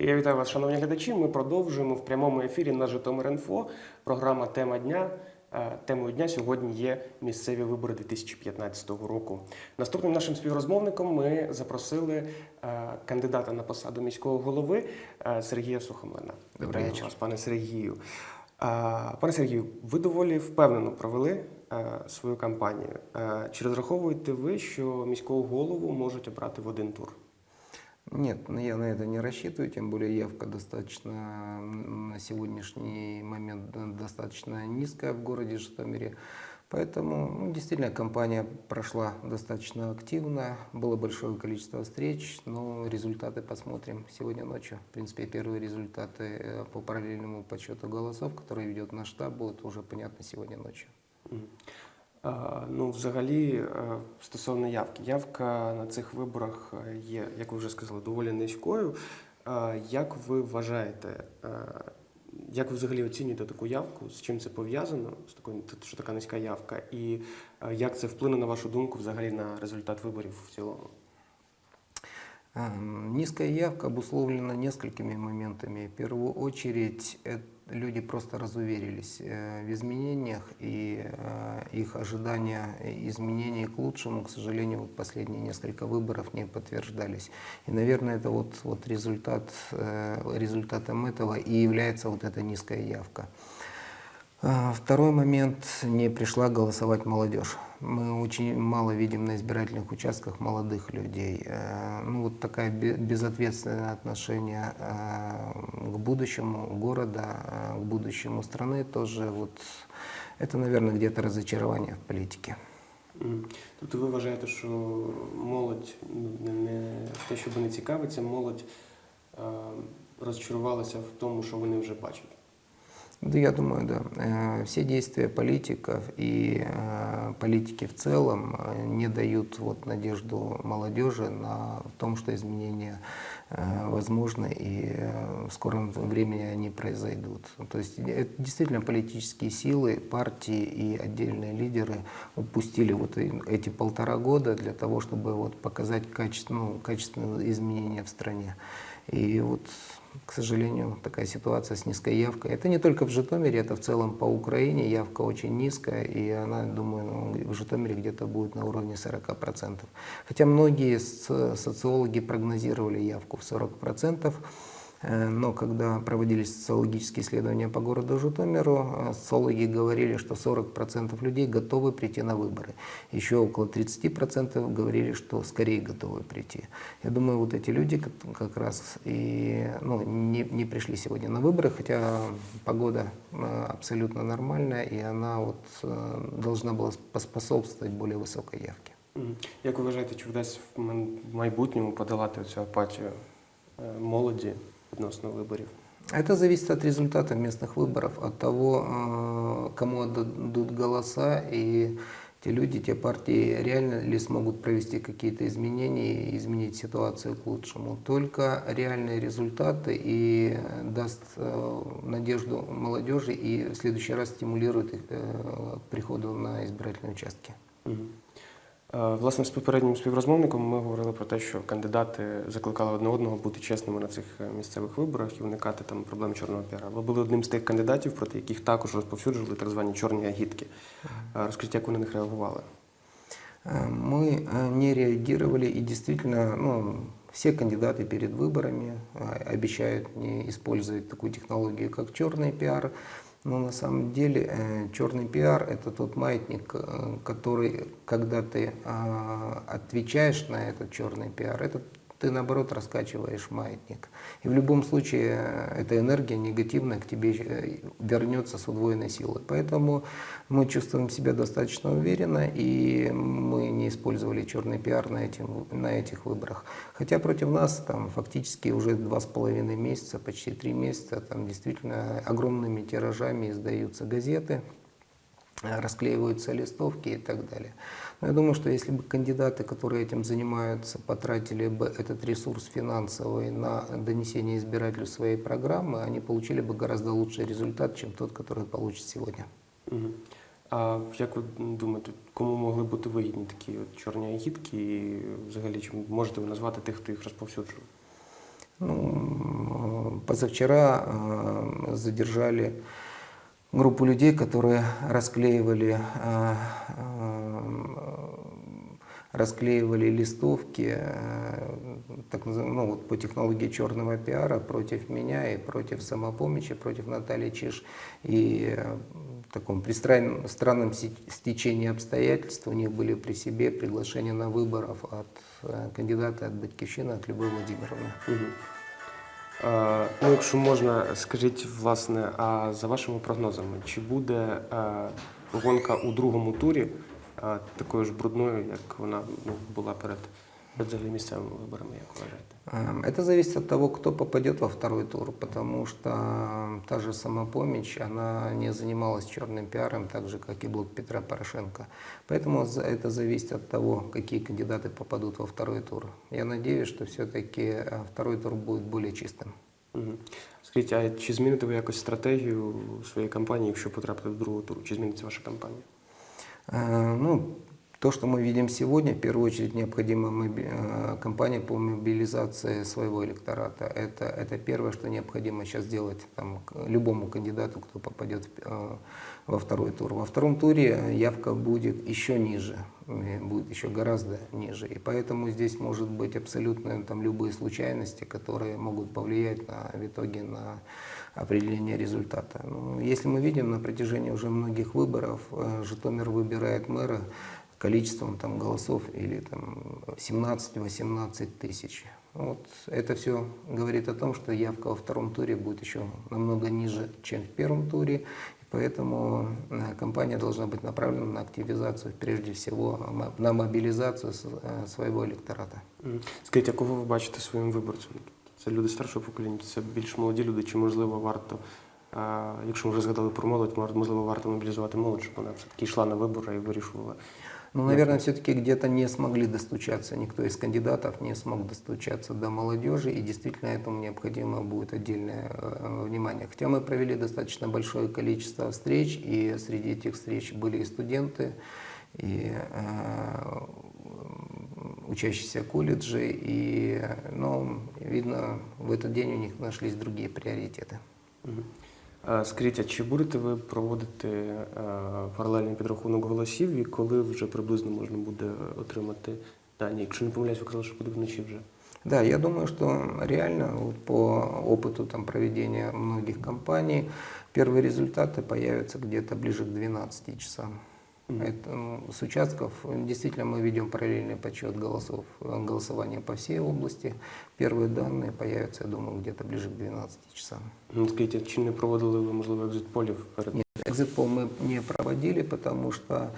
Я вітаю вас, шановні глядачі. Ми продовжуємо в прямому ефірі на Житомир.Інфо. Програма Тема дня. Е, Темою дня сьогодні є місцеві вибори 2015 року. Наступним нашим співрозмовником ми запросили е, кандидата на посаду міського голови е, Сергія Сухомлина. Добрий вечір. пане Сергію. Пане Сергію, ви доволі впевнено провели свою кампанію. Чи розраховуєте ви, що міського голову можуть обрати в один тур? Нет, ну, я на это не рассчитываю, тем более явка достаточно на сегодняшний момент достаточно низкая в городе Житомире. Поэтому ну, действительно кампания прошла достаточно активно, было большое количество встреч, но результаты посмотрим сегодня ночью. В принципе, первые результаты э, по параллельному подсчету голосов, который ведет наш штаб, будут уже понятны сегодня ночью. Ну, взагалі, е, стосовно явки, явка на цих виборах е, є, як ви вже сказали, доволі низькою. Як ви вважаєте, е, як ви взагалі оцінюєте таку явку? З чим це пов'язано? З такою, що така низька явка? І як це вплине на вашу думку взагалі на результат виборів в цілому? Эм, Низкая явка обусловлена несколькими моментами. В первую очередь, э, люди просто разуверились э, в изменениях, и э, их ожидания изменений к лучшему, к сожалению, вот последние несколько выборов не подтверждались. И, наверное, это вот, вот результат, э, результатом этого и является вот эта низкая явка. А, Второй момент, не пришла голосовать молодежь. Мы очень мало видим на избирательных участках молодых людей. Э, Ну, вот такое бе- безответственное отношение э, к будущему города, э, к будущему страны тоже вот это, наверное, где-то разочарование в. Мгм. Тобто ви вважаєте, що молодь не, те, щоб не цікавиться, молодь розчарувалася в тому, що вони вже бачать. Да, я думаю, да. Э, Все действия политиков и э, политики в целом э, не дают вот надежду молодежи на том, что изменения возможны и в скором времени они произойдут. То есть это действительно политические силы, партии и отдельные лидеры упустили вот эти полтора года для того, чтобы вот показать каче- ну, качественные изменения в стране. И вот, к сожалению, такая ситуация с низкой явкой. Это не только в Житомире, это в целом по Украине. Явка очень низкая, и она, думаю, ну, в Житомире где-то будет на уровне 40%. Хотя многие социологи прогнозировали явку в 40%. Э, Но когда проводились социологические исследования по городу Житомиру, э, социологи говорили, что 40% людей готовы прийти на выборы. Еще около 30% говорили, что скорее готовы прийти. Я думаю, вот эти люди как- как раз и ну, не, не пришли сегодня на выборы, хотя погода э, абсолютно нормальная, и она вот э, должна была поспособствовать более высокой явке. Мгм. Як ви вважаєте, чи вдасться в ман- в майбутньому подолати цю апатію е, молоді відносно виборів? Это зависит от результата местных выборов, от того, э, кому отдадут голоса, и те люди, те партии реально ли смогут провести какие-то изменения и изменить ситуацию к лучшему. Только реальные результаты и э, даст э, надежду молодежи и в следующий раз стимулирует их к приходу на избирательные участки. Мгм. Е, Власне, з попереднім співрозмовником ми говорили про те, що кандидати закликали одне одного бути чесними на цих е, місцевих виборах і уникати там проблем чорного піара. Ви були одним з тих кандидатів, проти яких також розповсюджували так звані чорні агітки. Е, Розкажіть, як ви на них реагували? Э, Мы э, не реагировали и действительно, ну, все кандидаты перед выборами э, обещают не использовать такую технологию, как черный пиар. Но на самом деле э, черный пиар – это тот маятник, э, который, когда ты э, отвечаешь на этот черный пиар, это ты наоборот раскачиваешь маятник. И в любом случае э, эта энергия негативная к тебе э, вернется с удвоенной силой. Поэтому мы чувствуем себя достаточно уверенно, и мы не использовали черный пиар на, этим, на этих выборах. Хотя против нас там фактически уже два с половиной месяца, почти три месяца, там действительно огромными тиражами издаются газеты, расклеиваются листовки и так далее. Но я думаю, что если бы кандидаты, которые этим занимаются, потратили бы этот ресурс финансовый на донесение избирателю своей программы, они получили бы гораздо лучший результат, чем тот, который получат сегодня. Мгм. А як ви думаєте, кому могли бути вигідні такі от чорні агітки? І взагалі, чи можете ви назвати тих, хто їх розповсюджував? Ну, Позавчера э, задержали группу людей, которые расклеивали, э, э, расклеивали листовки э, так, ну, вот, по технологии черного пиара против меня и против самопомощи, против Натальи Чиш. И в таком при стран- странном стечении обстоятельств у них были при себе приглашения на выборов от кандидата от Батьківщини, от Любові Владимировны. Е, Ну, якщо можна, скажіть, власне, а за вашими прогнозами, чи буде е, гонка у другому турі е, такою ж брудною, як вона ну, була перед взагалі місцевими виборами, як вважаєте? Эм, Это зависит от того, кто попадет во второй тур, потому что та же самопомощь, она не занималась черным пиаром, так же, как и блок Петра Порошенко. Поэтому за- это зависит от того, какие кандидаты попадут во второй тур. Я надеюсь, что все-таки второй тур будет более чистым. Мгм. Скажіть, а чи зміните ви якось стратегію своєї кампанії, якщо потрапите до другого туру? Чи зміниться ваша кампанія? Э, Ну, то, что мы видим сегодня, в первую очередь необходима моби- э, кампания по мобилизации своего электората. Это, это первое, что необходимо сейчас делать там, любому кандидату, кто попадет э, во второй тур. Во втором туре явка будет еще ниже, будет еще гораздо ниже. И поэтому здесь может быть абсолютно там, любые случайности, которые могут повлиять на, в итоге на определение результата. Ну, если мы видим на протяжении уже многих выборов, э, Житомир выбирает мэра количеством там, голосов или там, 17-18 тысяч. Вот это все говорит о том, что явка во втором туре будет еще намного ниже, чем в первом туре. И поэтому э, кампания должна быть направлена на активизацию, прежде всего мо- на мобилизацию с- э, своего электората. Мгм. Скажіть, а кого ви бачите своїм виборцем? Це люди старшого покоління, це більш молоді люди, чи можливо варто, а, якщо ми вже згадали про молодь, мож- можливо, варто мобілізувати молодь, щоб вона все-таки йшла на вибори і вирішувала. ну, наверное, все-таки где-то не смогли достучаться, никто из кандидатов не смог достучаться до молодежи, и действительно этому необходимо будет отдельное э, внимание. Хотя мы провели достаточно большое количество встреч, и среди этих встреч были и студенты, и э, учащиеся колледжей, и, ну, видно, в этот день у них нашлись другие приоритеты. Мгм. А, Скажіть, а чи будете ви проводити е, паралельний підрахунок голосів і коли вже приблизно можна буде отримати дані? Якщо не помиляюсь, ви казали, що буде вночі вже. Да, я думаю, что реально вот по опыту там, проведения многих кампаний первые результаты появятся где-то ближе к 12 часам. С участков действительно мы ведем параллельный подсчет голосов, э, голосования по всей области. Первые данные появятся, я думаю, где-то ближе к 12 часам. Ну, Скажіть, а чи не проводили ви, можливо, екзит-полів перед Нет, экзит-пол мы не проводили, потому что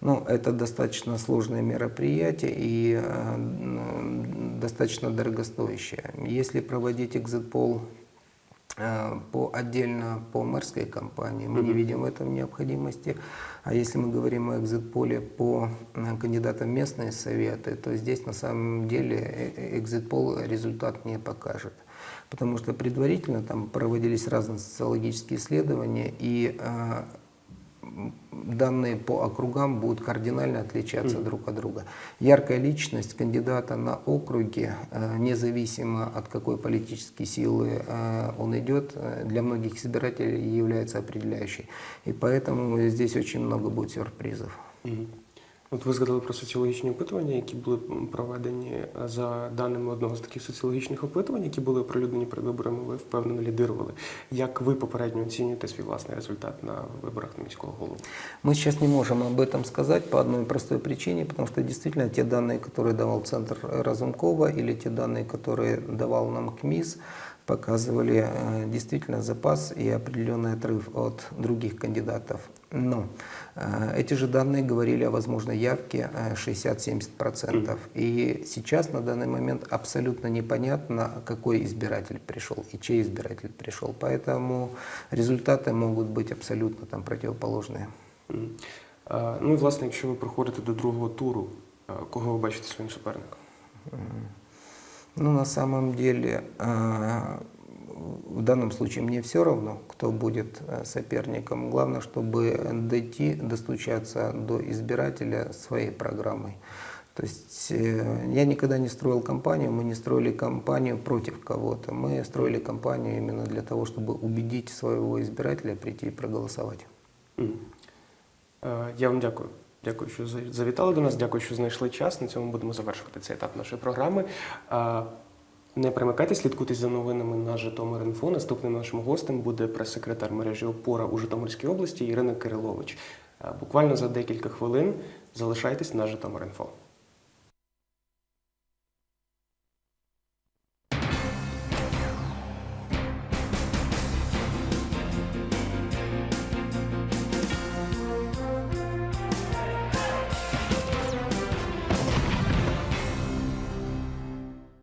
ну, это достаточно сложное мероприятие и э, достаточно дорогостоящее. Если проводить экзит-пол по отдельно по мэрской кампании, мы не видим в этом необходимости. А если мы говорим о экзит-поле по э, кандидатам в местные советы, то здесь на самом деле э, экзит-пол результат не покажет. Потому что предварительно там проводились разные социологические исследования, и э, данные по округам будут кардинально отличаться Мгм. друг от друга. Яркая личность кандидата на округе, э, независимо от какой политической силы э, он идет, э, для многих избирателей является определяющей. И поэтому здесь очень много будет сюрпризов. Мгм. От ви згадали про соціологічні опитування, які були м, проведені е, за даними одного з таких соціологічних опитувань, які були оприлюднені перед виборами, ви впевнено лідирували. Як ви попередньо оцінюєте свій власний результат на виборах на міського голову? Мы сейчас не можем об этом сказать по одной простой причине, потому что действительно те данные, которые давал Центр Разумкова или те данные, которые давал нам КМИС, Показывали э, действительно запас и определенный отрыв от других кандидатов. Но э, эти же данные говорили о возможной явке э, 60-70%. И сейчас на данный момент абсолютно непонятно, какой избиратель пришел и чей избиратель пришел. Поэтому результаты могут быть абсолютно там противоположные. Е, Ну і власне, якщо ви проходите до другого туру, е, кого ви бачите своїм суперником? Ну, на самом деле, э, в данном случае мне все равно, кто будет э, соперником. Главное, чтобы дойти, достучаться до избирателя своей программой. То есть э, я никогда не строил компанию, мы не строили компанию против кого-то. Мы строили компанию именно для того, чтобы убедить своего избирателя прийти и проголосовать. Е, Я вам дякую. Дякую, що за- завітали до нас. Дякую, що знайшли час. На цьому будемо завершувати цей етап нашої програми. Не примикайте, слідкуйте за новинами на Житомир.Інфо. Наступним нашим гостем буде прес-секретар мережі Опора у Житомирській області Ірина Кирилович. Буквально за декілька хвилин залишайтесь на Житомир.Інфо.